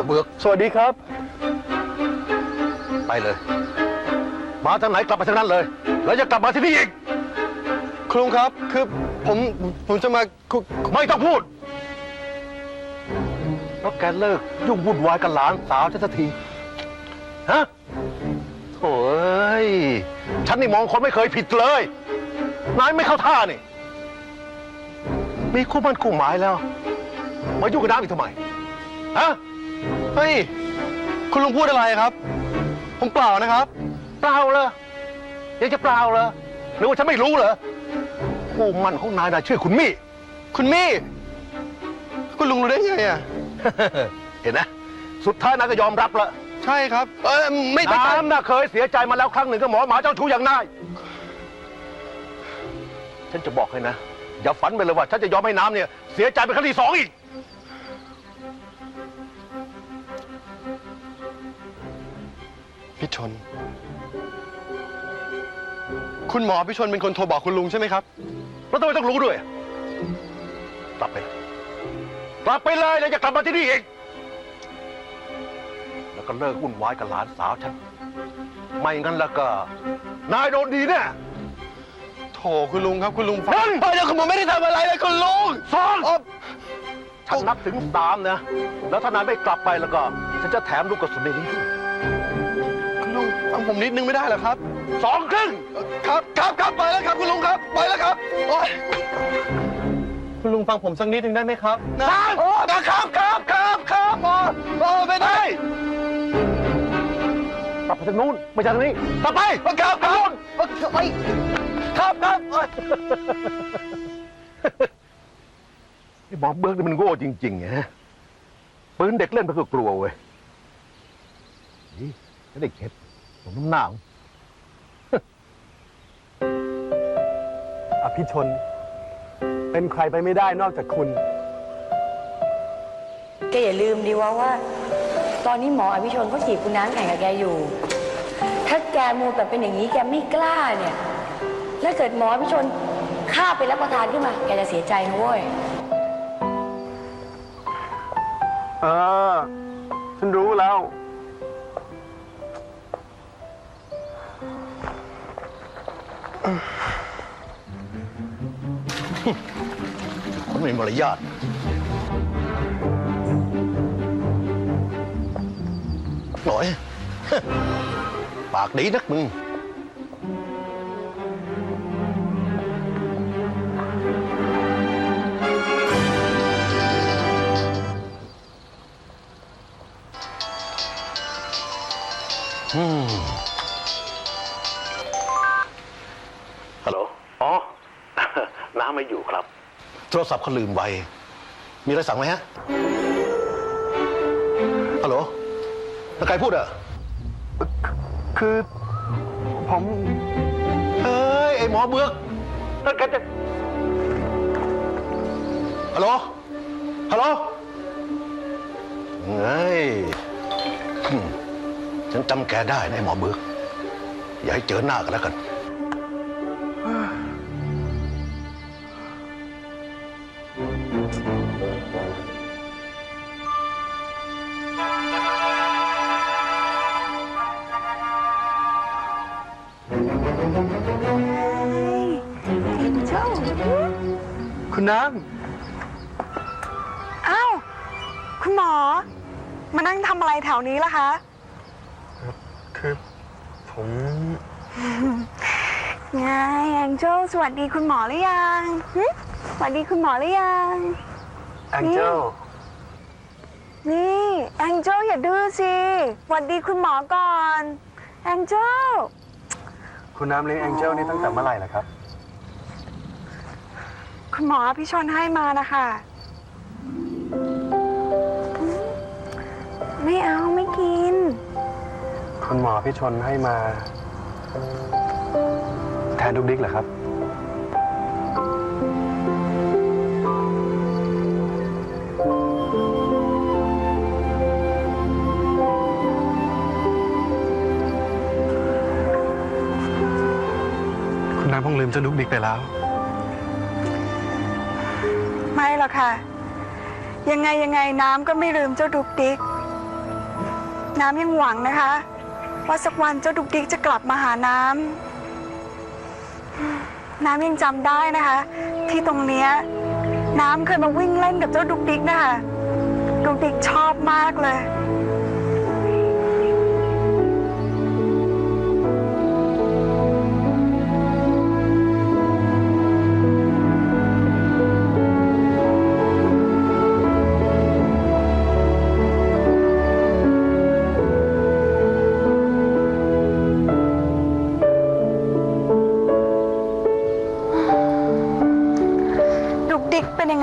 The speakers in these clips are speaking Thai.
หมอเบือก สวัสดีครับ ไปเลย มาทางไหนกลับมาทางนั้นเลย แล้วจะกลับมาที่นี่อีก คุณลุงครับ คือผมผมจะมาคุไม่ต้องพูดแล้วแกเลิกยุ่งวุ่นวายกับหลานสาวฉันสักที ฮะโถ่เอ้ย ฉันนี่มองคนไม่เคยผิดเลย นายไม่เข้าท่านี่ มีคู่มันคู่หมายแล้ว มายุ่งกับน้ำอีกทำไม ฮะเฮ้ย คุณลุงพูดอะไรครับ ผมเปล่านะครับ เปล่าเลยยังจะเปล่าเลยหรือว่าฉันไม่รู้เหรอคู่มันของนายน่ะชื่อคุณมี่ คุณมี่ คุณลุงรู้ได้ไงอะ เห็นนะ สุดท้ายนายก็ยอมรับแล้วใช่ครับ เออไม่ไม่ใช่น้ำน่ะเคยเสียใจมาแล้วครั้งหนึ่งกับหมอหมาเจ้าชู้อย่างนาย ฉันจะบอกให้นะ อย่าฝันไปเลยว่า ฉันจะยอมให้น้ำเนี่ย เสียใจเป็นครั้งที่สองอีก พี่ชน คุณหมอพี่ชนเป็นคนโทรบอกคุณลุงใช่ไหมครับ แล้วทำไมต้องรู้ด้วย กลับไป กลับไปเลยแล้วอย่ากลับมาที่นี่อีก แล้วก็เลิกวุ่นวายกับหลานสาวฉัน ไม่งั้นแล้วก็ นายโดนดีแน่โถคุณลุงครับคุณลุงฟันั่นเฮ้ยเดี๋ยวผมไม่ได้ทำอะไรเลยคุณลุงสองอ๋อฉันนับถึงสามนะ แล้วถ้านายไม่กลับไปแล้วก็ ฉันจะแถมลูกกระสุนในนี้ด้วยคุณลุ งฟังผมนิดนึงไม่ได้เหรอครับสองครึ่งครับครับครับไปแล้วครับคุณลุงครับ ไปแล้วครับโอ๊ยคุณลุงฟังผมสักนิดนึงได้ไหมครับนะโอ้นะครับครับครับครับโอ้โอ้ไม่ได้กลับไปทางนู้นไม่ใช่ทางนี้กลับไปครับครับไปครับครับโอ๊ยไอ้หมอเบิร์กนี่มันโง่จริงๆไงฮะปืนเด็กเล่นมันก็กลัวเว้ยนี่ไม่ได้เข็ด ผมน้ำหนาวอภิชน เป็นใครไปไม่ได้นอกจากคุณ แกอย่าลืมดีว่าว่า ตอนนี้หมออภิชนเขาจีบคุณน้ำแข่งกับแกอยู่ ถ้าแกมัวแต่เป็นอย่างนี้แกไม่กล้าเนี่ย แล้วเกิดหมออภิชนฆ่าไปรับประทานขึ้นมา แกจะเสียใจนะเว้ย เออ ฉันรู้แล้ว มันไม่มีมารยาทหน่อย ปากดีนักมึงอื รศัพท์เขาลืมไว้ มีอะไรสั่งไหมฮะฮัลโหลแล้วใครพูดอะคือผมเฮ้ย ไอ้หมอเบือกแล้วแกจะฮัลโหลฮัลโหลเฮ้ยอืมฉันจำแกได้นะไอ้หมอเบือกอย่าให้เจอหน้ากันแล้วกัน สวัสดีคุณหมอหรือยังหึสวัสดีคุณหมอหรือยัง แองเจลนี่แองเจลอย่าดื้อสิสวัสดีคุณหมอก่อนแองเจลคุณน้ำเลี้ยงแองเจลนี่ตั้งแต่เมื่อไหร่ล่ะครับ คุณหมอพี่ชนให้มานะคะหึไม่เอาไม่กิน คุณหมอพี่ชนให้มา แทนดุกดิกเหรอครับำคงลืมเจ้าดุกดิกไปแล้ว ไม่หรอกค่ะ ยังไงยังไงน้ำก็ไม่ลืมเจ้าดุกดิก น้ำยังหวังนะคะ ว่าสักวันเจ้าดุกดิกจะกลับมาหาน้ำน้ำยังจำได้นะคะ ที่ตรงเนี้ยน้ำเคยมาวิ่งเล่นกับเจ้าดุกดิกนะคะดุกดิกชอบมากเลย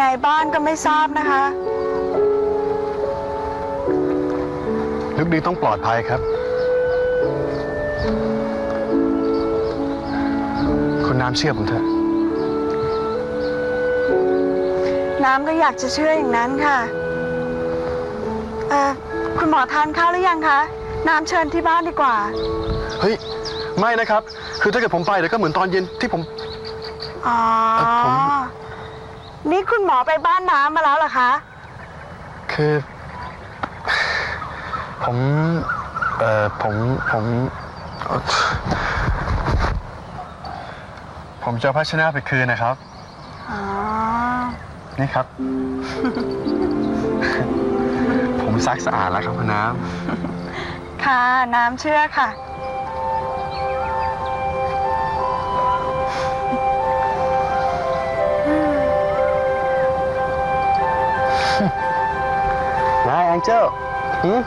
ดิกเป็นยังไงบ้างก็ไม่ทราบนะคะดุกดิกต้องปลอดภัยครับ คุณน้ำเชื่อผมเถอะ น้ำก็อยากจะเชื่ออย่างนั้นค่ะเออคุณหมอทานข้าวหรือยังคะ น้ำเชิญที่บ้านดีกว่า เฮ้ย ไม่นะครับ คือถ้าเกิดผมไปเดี๋ยวก็เหมือนตอนเย็นที่ผม อ๋อ เอ่อผม นี่คุณหมอไปบ้านน้ำมาแล้วเหรอคะ คือ ผม เอ่อ ผม ผมเอ่อผมจะเอาภาชนะไปคืนนะครับ อ๋อ นี่ครับ ผมซักสะอาดแล้วครับคุณน้ค่ะ น้ำเชื่อค่ะ นายแองเจิลหืม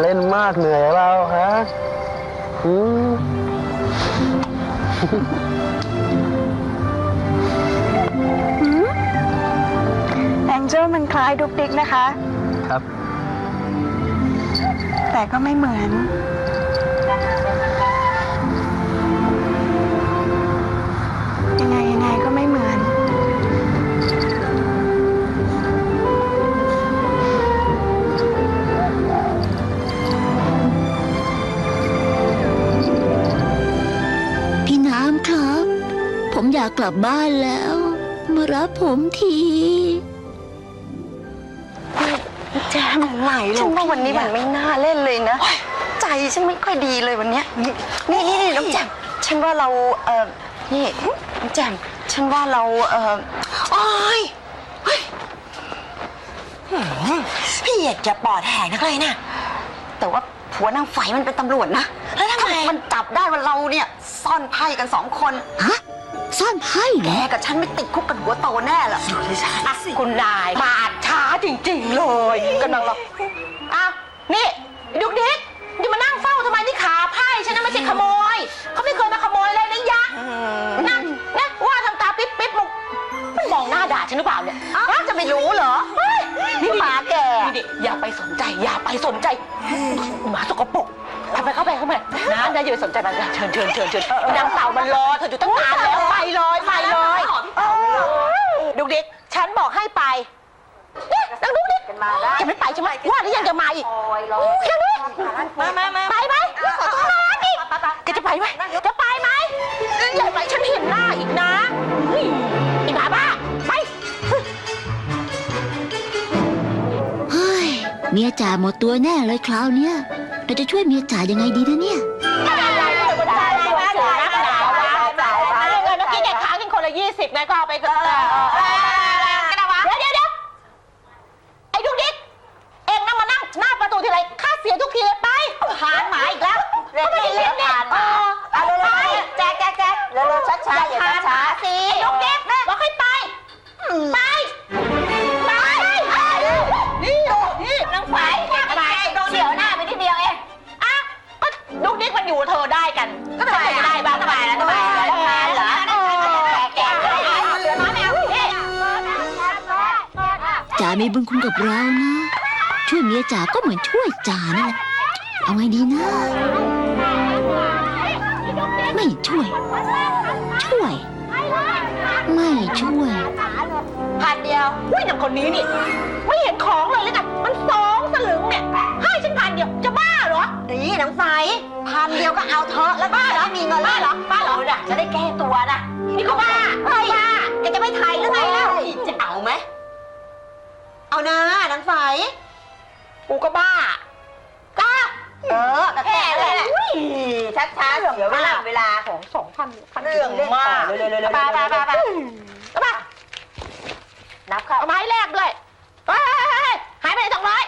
เล่นมากเหนื่อยเราฮะหืมแองเจิลมันคล้ายดุกดิกนะคะ ครับ แต่ก็ไม่เหมือนยังไงยังไงก็ากกลับบ้านแล้ว มารับผมทีแจมไหลฉันว่าวันนี้มันไม่น่าเล่นเลยนะ ใจฉันไม่ค่อยดีเลยวันเนี้ยนี่นี่นี่น้องแจมฉันว่าเราเออนี่น้องแจมฉันว่าเราเออโอ้ยเฮ้ยหืมพี่อยากจะปอดแหกนักเลยนะ แต่ว่าผัวนางไฟมันเป็นตำรวจนะ แล้วทำไมมันจับได้ว่าเราเนี่ย ซ่อนไพ่กันสองคนฮะ ซ่อนไพ่เหรแกอกับฉันไม่ติดคุกกันหัวโตแน่หรอกดูดิฉันสิคุณนายมาช้าจริง ๆ เลยกำลังรออ้าวนี่ดุกดิกอย่ามานั่งเฝ้าทำไมนี่ขาไพ่ฉันนะไม่ใช่ขโมยเขาไม่เคยมาขโมยเลยนะยะนั่งนะว่าทำตาปิ๊บปิ๊บมุกมันมองหน้าด่าฉันหรือเปล่าเนี่ยอ้าวจะไม่รู้เหรอเฮ้ยนี่หมาแก่นี่ดิอย่าไปสนใจ อย่าไปสนใจหมาสกปรก อย่าไปสนใจมันเชิญเชิญเชิญเชิญนางเต่ามันรอเธออยู่ตั้งนานแล้วไปเลยไปเลยดุกดิกฉันบอกให้ไปนี่นางดุกดิกจะไม่ไปใช่ไหมว่าแล้วยังจะมาอีกยังดิมามามาไปไหมขอโทษนะนี่แกจะไปไหมจะไปไหมอย่าไปฉันเห็นหน้าอีกนะนี่ไอ้หมาบ้าไปเฮ้ยเมียจ่าหมดตัวแน่เลยคราวเนี้ยเราจะช่วยเมียจ่ายังไงดีนะเนี่ย ก็เอาไปก็ได้เเรานะ ช่วยเมียจ๋าก็เหมือนช่วยจ๋านี่แหละเอาไงดีนะ ไม่ช่วย ช่วย ไม่ช่วยผ่านเดียวอุ้ยแต่คนนี้นี่ ไม่เห็นของเลยเลยกันมันสองสลึงเนี่ย ให้ฉันผ่านเดียว จะบ้าเหรอดีหนังใสพันเดียวก็เอาเถอะแล้วบ้าเหรอ มีเงินบ้าเหรอ บ้าเหรอน่ะจะได้แก้ตัวนะนี่ก็บ้าบ้าแกจะไม่ไทยหรือไงแล้วจะเอาไหม ฝกูก็บ้าก้าเออแค่แหละชัดช้าเสียเวลาเวลาของสองพันเรื่องมากเร็วๆๆๆไปไปไปไปไปนับค่ะเอาไม้แรกด้วยเฮ้ยหายไปไหนสองร้อย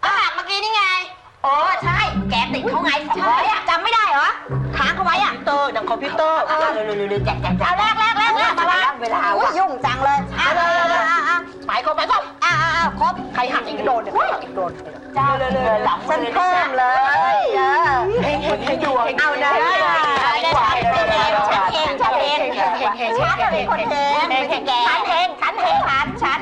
เอาหักเมื่อกี้นี่ไง อ๋อใช่ แกติดเขาไงสองร้อยอะจำไม่ได้เหรอค้างเขาไว้อะคอมพิวเตอร์ดังคอมพิวเตอร์เร็วๆๆแจกแจกเอาแรกแรกแรกแรกมาเวลายุ่งจังเลยอะไปครบไปครบ อะครบใครหักอีกโดนเนี่ยหักอีกโดนจ้าเลยเลยหลังฉันเพิ่มเลยเฮงเฮงเฮงดวงเอานะฉันเองฉันเองฉันเองฉันเองฉันเองคนเองฉันเองฉันเองฉันฉัน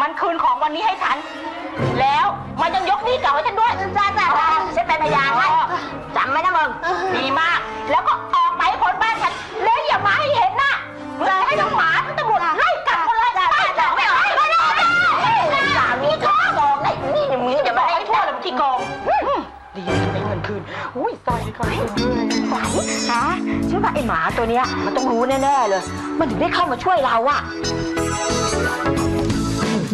มันคืนของวันนี้ให้ฉัน แล้วมันยังยกหนี้เก่าให้ฉันด้วยจ้าจ้าฉันเป็นพยานให้จำไว้นะมึงดีมาก แล้วก็ออกไปให้พ้นบ้านฉันแล้วอย่ามาให้เห็นหน้าเลยให้ทั้งหมาทั้งตำรวจไล่กลับหมดเลยป้าจ๋าไม่ออกไม่ออกสามีท้ององไอ้นี่มึงอย่ามาให้ทั่วเลยมึงขี้โกงดีจะได้เงินคืนอุ้ยตายเลยค่ะฝันฮะฉันว่าไอ้หมาตัวเนี้ยมันต้องรู้แน่ๆเลย มันถึงได้เข้ามาช่วยเราอะ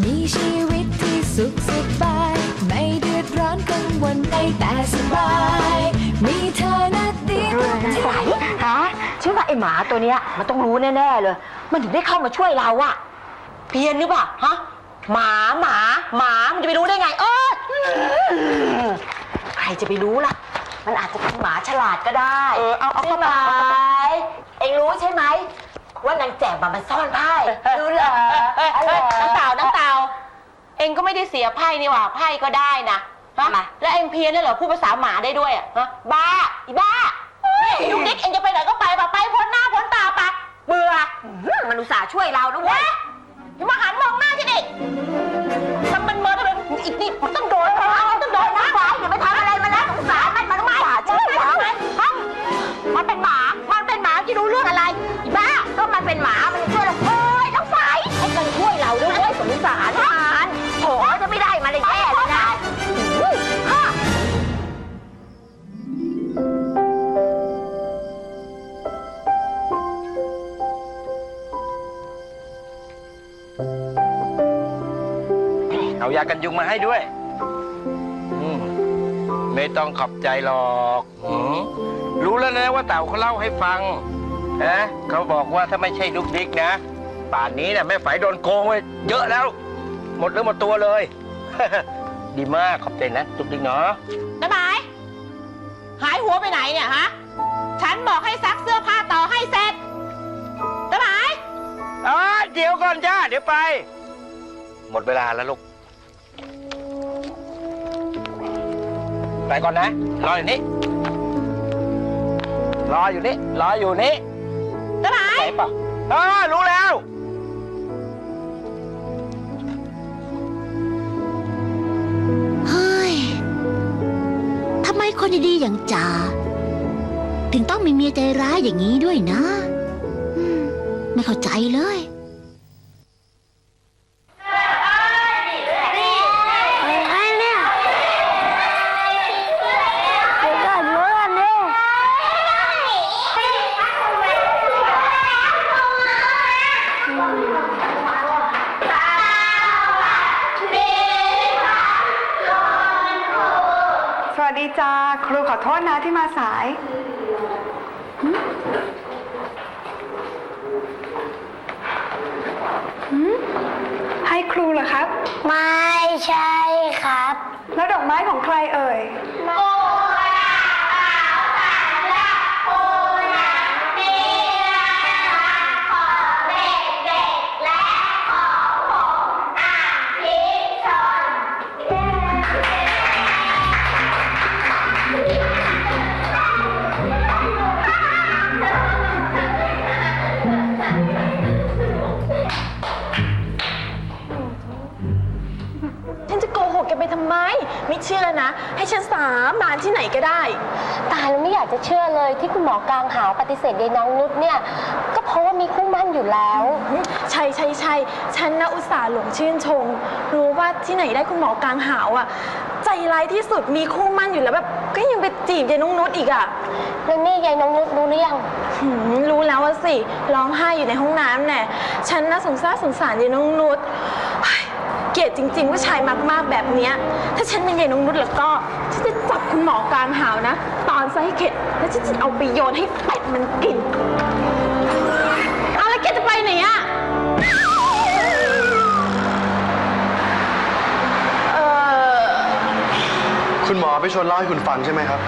มีชีวิตที่สุขสบาย ไม่เดือดร้อนกังวลในแต่สบาย มีเธอนะดีกว่าที่ไหวฮะฉันว่าไอ้หมาตัวเนี้ยมันต้องรู้แน่ๆเลย มันถึงได้เข้ามาช่วยเราอะเพี้ยนหรือเปล่าฮะหมาหมาหมามันจะไปรู้ได้ไง เออใครจะไปรู้ล่ะ มันอาจจะเป็นหมาฉลาดก็ได้ เออเอาเอาเข้าไป เอ็งรู้ใช่ไหม ว่านางแจ่มอะมันซ่อนไพ่รู้เหรอน้ำเต่าน้ำเต่าเองก็ไม่ได้เสียไพ่นี่หว่าไพ่ก็ได้นะฮะแล้วเองเพี้ยนเนี่ยเหรอพูดภาษาหมาได้ด้วยอะฮะบ้าอีบ้านี่ยุกดิกเองจะไปไหนก็ไปปะไปพ้นหน้าพ้นตาปะเบื่อมันอุตส่าห์ช่วยเราด้วยอย่ามาหันมองหน้าฉันอีกทำมันเมินทำไมอีกนี่มันต้องโดนนะมันต้องโดนนะอย่าไปทำอะไรมันนะสงสารมันมันไม่ช่วยเราฮะมันเป็นหมา มันเป็นหมาที่รู้เรื่องอะไรอีบ้าก็มันเป็นหมา กันยุงมาให้ด้วยอืมไม่ต้องขอบใจหรอกหืมรู้แล้วนะว่าเต่าเขาเล่าให้ฟังนะเขาบอกว่าถ้าไม่ใช่ลูกดิกนะ ป่านนี้นะแม่ฝ่ายโดนโกงไปเยอะแล้ว หมดเรื่องหมดตัวเลย ดีมากขอบใจนะลูกดิกเนาะ น้าหมายหายหัวไปไหนเนี่ยฮะ ฉันบอกให้ซักเสื้อผ้าต่อให้เสร็จน้าหมาย อ๋อเดี๋ยวก่อนจ้า เดี๋ยวไป หมดเวลาแล้วลูก ไปก่อนนะ รออยู่นี่ รออยู่นี่ รออยู่นี่น้าหมายไหนปะอ่ารู้แล้ว เฮ้ย ทำไมคนดีๆอย่างจ่าถึงต้องมีเมียใจร้ายอย่างนี้ด้วยนะอืมไม่เข้าใจเลย ดีจ้าครูขอโทษนะที่มาสายหึหึให้ครูเหรอครับ ไม่ใช่ครับ แล้วดอกไม้ของใครเอ่ย ไปทำไมไม่เชื่อนะ ให้ฉันสาบานที่ไหนก็ได้ ตายแล้วไม่อยากจะเชื่อเลยที่คุณหมอกลางหาวปฏิเสธยายน้องนุชเนี่ย ก็เพราะว่ามีคู่มั่นอยู่แล้ว ใช่ใช่ใช่ฉันนะอุตส่าห์หลงชื่นชม รู้ว่าที่ไหนได้คุณหมอกลางหาวอะ ใจร้ายที่สุดมีคู่มั่นอยู่แล้วแบบก็ยังไปจีบยายนุ้งนุชอีกอะแล้วนี่ยายน้องนุชรู้หรือยังหืมรู้แล้วว่าสิร้องไห้อยู่ในห้องน้ำเนี่ยฉันน่าสงสารสงสารยายนุ้งนุชเฮ้ย เกลียดจริง ๆ ว่าชายมากๆแบบเนี้ยถ้าฉันเป็นยายนุ้งนุชแล้วก็ฉันจะจับคุณหมอกลางหาวนะ ตอนซะให้เข็ดแล้วฉันจะเอาไปโยนให้เป็ดมันกินเอาแล้วแกจะไปไหนอะเออคุณหมอไปชนเล่าให้คุณฟังใช่ไหมครับ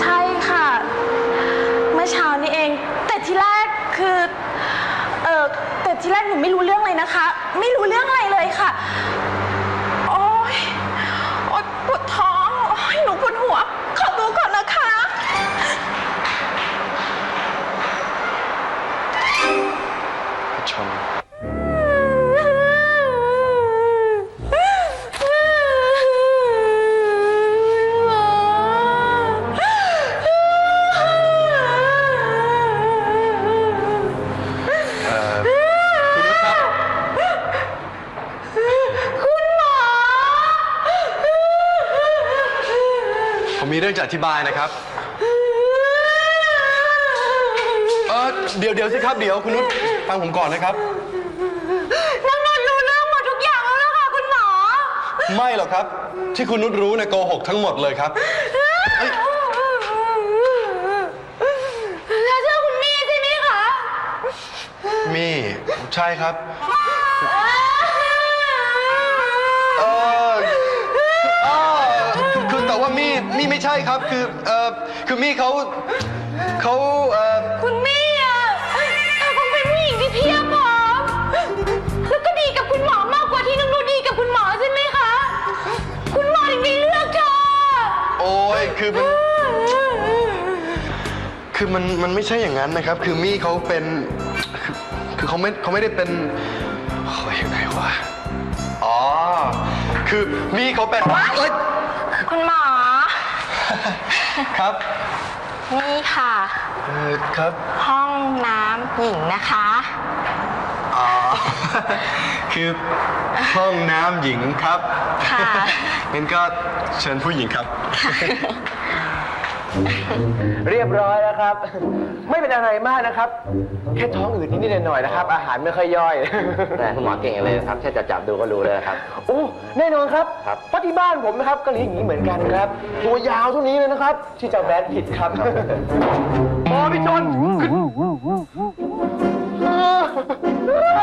ใช่ค่ะ เมื่อเช้านี้เอง แต่ทีแรกคือ เออแต่ ทีแรกหนูไม่รู้เรื่องเลยนะคะ ไม่รู้เรื่องอะไรเลยค่ะ โอ๊ย โอ๊ยปวดท้อง โอ๊ย หนูปวดหัว ผมมีเรื่องจะอธิบายนะครับ เออเดี๋ยวเดี๋ยวสิครับ เดี๋ยวคุณนุชฟังผมก่อนนะครับ น้องนนท์รู้เรื่องหมดทุกอย่างแล้วนะคะคุณหมอ ไม่หรอกครับ ที่คุณนุชรู้เนี่ยโกหกทั้งหมดเลยครับ แล้วเชื่อคุณมี่ใช่ไหมคะ มี่ ใช่ครับ ครับคือเออคือมี่เขาเขาเออคุณมี่อะเธอคงเป็นผู้หญิงที่เพียบพร้อมแล้วก็ดีกับคุณหมอมากกว่าที่น้องนูดีกับคุณหมอใช่ไหมคะ คุณหมอถึงได้เลือกเธอโอ้ยคือมันคือมันมันไม่ใช่อย่างนั้นนะครับ คือมี่เขาเป็นคือคือเขาไม่เขาไม่ได้เป็นโอ้ยยังไงวะอ๋อคือมี่เขาเป็นเอ้ยคุณหมอ ครับนี่ค่ะ เออครับ ห้องน้ำหญิงนะคะ อ๋อ คือห้องน้ำหญิงครับ ค่ะ งั้นก็เชิญผู้หญิงครับ เรียบร้อยแล้วครับ ไม่เป็นอะไรมากนะครับ แค่ท้องอืดนิดๆหน่อยๆนะครับ อาหารไม่ค่อยย่อย แต่คุณหมอเก่งเลยครับแค่จะจับดูก็รู้เลยครับ โอ้แน่นอนครับครับเพราะที่บ้านผมนะครับก็เลี้ยงอย่างนี้เหมือนกันครับ ตัวยาวเท่านี้เลยนะครับที่อเจ้าแบดผิดครับหมอพี่ชนเ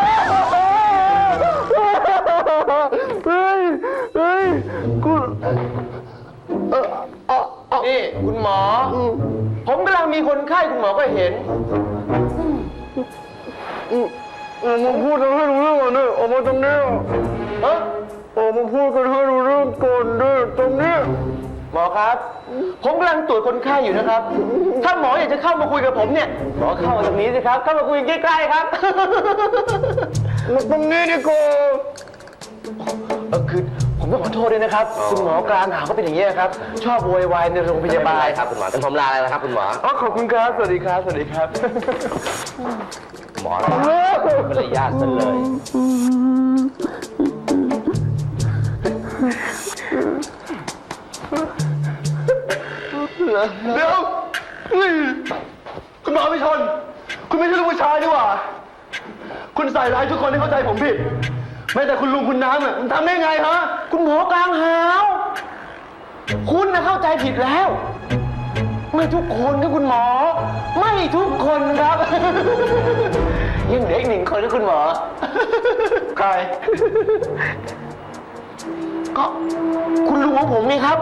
มกำลังมีคนไข้คุณหมอก็เห็นผมพูดกันให้รู้เรื่องก่อนดิออกมาตรงนี้เอ้อออกมาพูดกันให้รู้เรื่องก่อนดิตรงนี้ หมอครับ ผมกำลังตรวจคนไข้อยู่นะครับ ถ้าหมออยากจะเข้ามาคุยกับผมเนี่ย หมอเข้ามาตรงนี้สิครับ เข้ามาคุยใกล้ๆครับ มาตรงนี้ดีกว่าเออคือ ผมต้องขอโทษด้วยนะครับ คุณหมอกลางหาวก็เป็นอย่างนี้ยครับ ชอบโวยวายในโรงพไม่ยาเป็นบาลไรครับคุณหมอเป็นผมลาเลยนะครับคุณหมอ อ๋อขอบคุณครับ สวัสดีครับ สวัสดีครับ หมออะไรมารยาทซะเลย เดี๋ยวเฮ้ยคุณหมอไม่ชน คุณไม่ใช่ลูกผู้ชายดีกว่า คุณใส่ร้ายทุกคนที่เข้าใจผมผิด แม้แต่คุณลุงคุณน้ำอะมันทำได้ไงฮะคุณหมอกลางหาว คุณนะเข้าใจผิดแล้ว ไม่ทุกคนครับคุณหมอ ไม่ทุกคนครับ ยังเด็กหนึ่งคนนะคุณหมอ ใคร ก็คุณลุงของผมนี่ครับ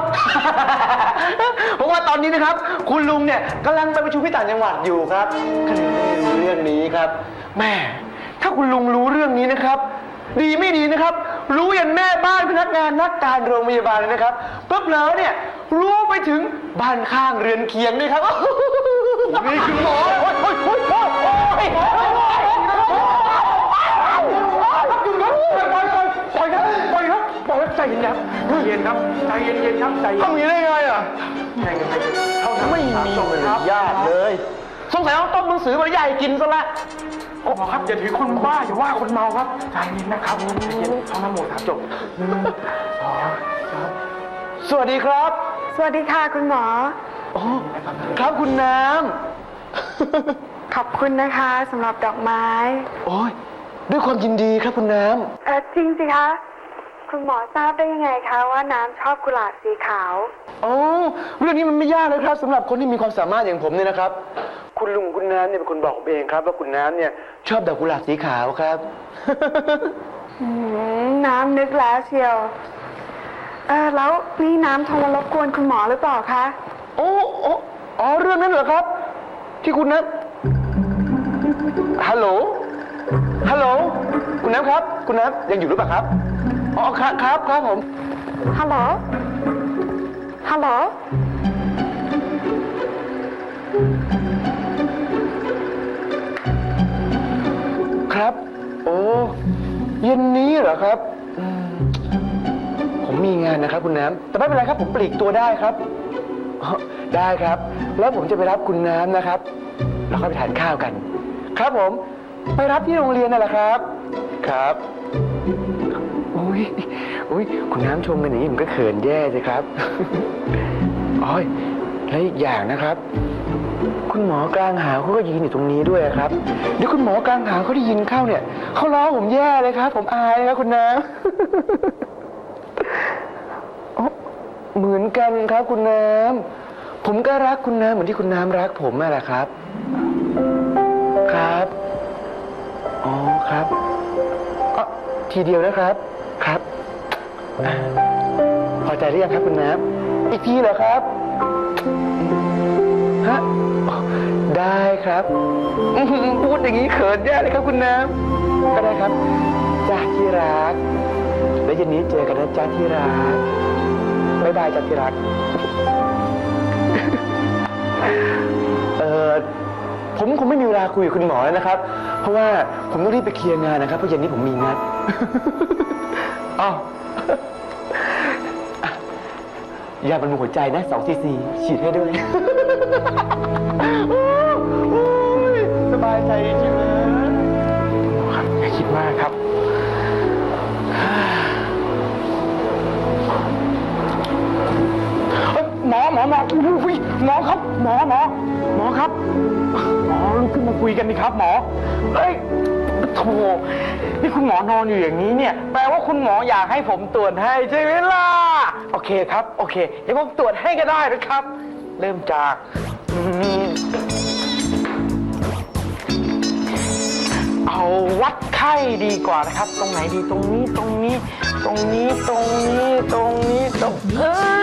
เพราะว่าตอนนี้นะครับ คุณลุงเนี่ยกำลังไปประชุมที่ต่างจังหวัดอยู่ครับก็เลยไม่รู้เรื่องนี้ครับแม่ถ้าคุณลุงรู้เรื่องนี้นะครับ ดีไม่ดีนะครับ รู้อยันแม่บ้านพนักงานนักการโรงพยาบาลเลยนะครับปุ๊บแล้วเนี่ย รู้ไปถึงบ้านข้างเรือนเคียงด้วยครับนี่คือหมอโอ๊ยโอ๊ยโอ๊ยโอ๊ยโอ๊ยโอ๊ยหยุดครับปล่อยปล่อยปล่อยครับปล่อยครับปล่อยครับใจเย็นครับใจเย็นครับใจเย็นเย็นครับใจเย็นทำอย่างนี้ได้ไงอะใจเย็นใจเย็นเท่านั้นไม่มีมารยาทเลยสงสัยต้องต้มหนังสือมาใหญ่กินซะละโอ้ ครับอย่าถือคนบ้าอย่าว่าคนเมาครับใจเย็นนะครับใจเย็นท่องน้ำโมสามจบหนึ่งสองสามสวัสดีครับ สวัสดีค่ะคุณหมอโอ้ครับคุณน้ำ ขอบคุณนะคะสำหรับดอกไม้ โอ้ยด้วยความยินดีครับคุณน้เออจริงสิคะ คุณหมอทราบได้ยังไงคะว่าน้ำชอบกุหลาบสีขาวำโอ้เรื่องนี้มันไม่ยากเลยครับสำหรับคนที่มีความสามารถอย่างผมเนี่ยนะครับ คุณลุงคุณน้ำเนี่ยเป็นคนบอกผมเองครับ ว่าคุณน้ำเนี่ยชอบดอกกุหลาบสีขาวครับ อืมน้ำนึกแล้วเชียว เออแล้วนี่น้ำโทรมารบกวนคุณหมอหรือเปล่าคะ โอ้โอ้อ๋อเรื่องนั้นเหรอครับ ที่คุณน้ำฮัลโหลฮัลโหลคุณน้ำครับ คุณน้ำยังอยู่หรือเปล่าครับ อ๋อครับครับครับผมฮัลโหลฮัลโหลครับ โอ้เย็นนี้เหรอครับอืมผมมีงานนะครับ คุณน้ำแต่ไม่เป็นไรครับ ผมปลีกตัวได้ครับอ๋อได้ครับ แล้วผมจะไปรับคุณน้ำนะครับ แล้วค่อยไปทานข้าวกัน ครับผม ไปรับที่โรงเรียนนั่นแหละครับ ครับอุ้ ยอุ้ยคุณน้ำชมกันอย่างนี้ผมก็เขินแย่เลยครับอ้อยและอีกอย่างนะครับ คุณหมอกลางหาวเขาก็ยืนอยู่ตรงนี้ด้วยครับเดี๋ยวคุณหมอกลางหาวเขาได้ยินเข้าเนี่ยเขาล้อผมแย่เลยครับ ผมอายนะครับคุณน้ำอ๋อเหมือนกันครับคุณน้ำผมก็รักคุณน้ำเหมือนที่คุณน้ำรักผมนั่นแหละครับ ครับ อ๋อทีเดียวนะครับครับอะพอใจหรือยังครับคุณน้ำอีกทีเหรอครับฮะอ๋อได้ครับอื้อหือพูดอย่างนี้เขินแย่เลยครับคุณน้ำก็ได้ครับจ้าที่รัก แล้วเย็นนี้เจอกันนะจ้าที่รักบ๊ายบายจ้าที่รัก ผมคงไม่มีเวลาคุยกับคุณหมอแล้วนะครับ เพราะว่าผมต้องรีบไปเคลียร์งานนะครับ เพราะเย็นนี้ผมมีนัด อ้าวยาบำรุงหัวใจนะ2ซีซีฉีดให้ด้วย โอ้ยสบายใจจริงๆเลยครับอย่าคิดมากครับ หมอหมอหมออุ้ยหมอครับ หมอหมอหมอครับ มาคุยกันดิครับหมอ เอ้ยโธ่นี่คุณหมอนอนอยู่อย่างนี้เนี่ย แปลว่าคุณหมออยากให้ผมตรวจให้ใช่ไหมล่ะ โอเคครับ โอเค เดี๋ยวผมตรวจให้ก็ได้นะครับ เริ่มจากอืมเอาวัดไข้ดีกว่านะครับ ตรงไหนดีตรงนี้ตรงนี้ ตรงนี้ตรงนี้ตรงนี้ตรงเออ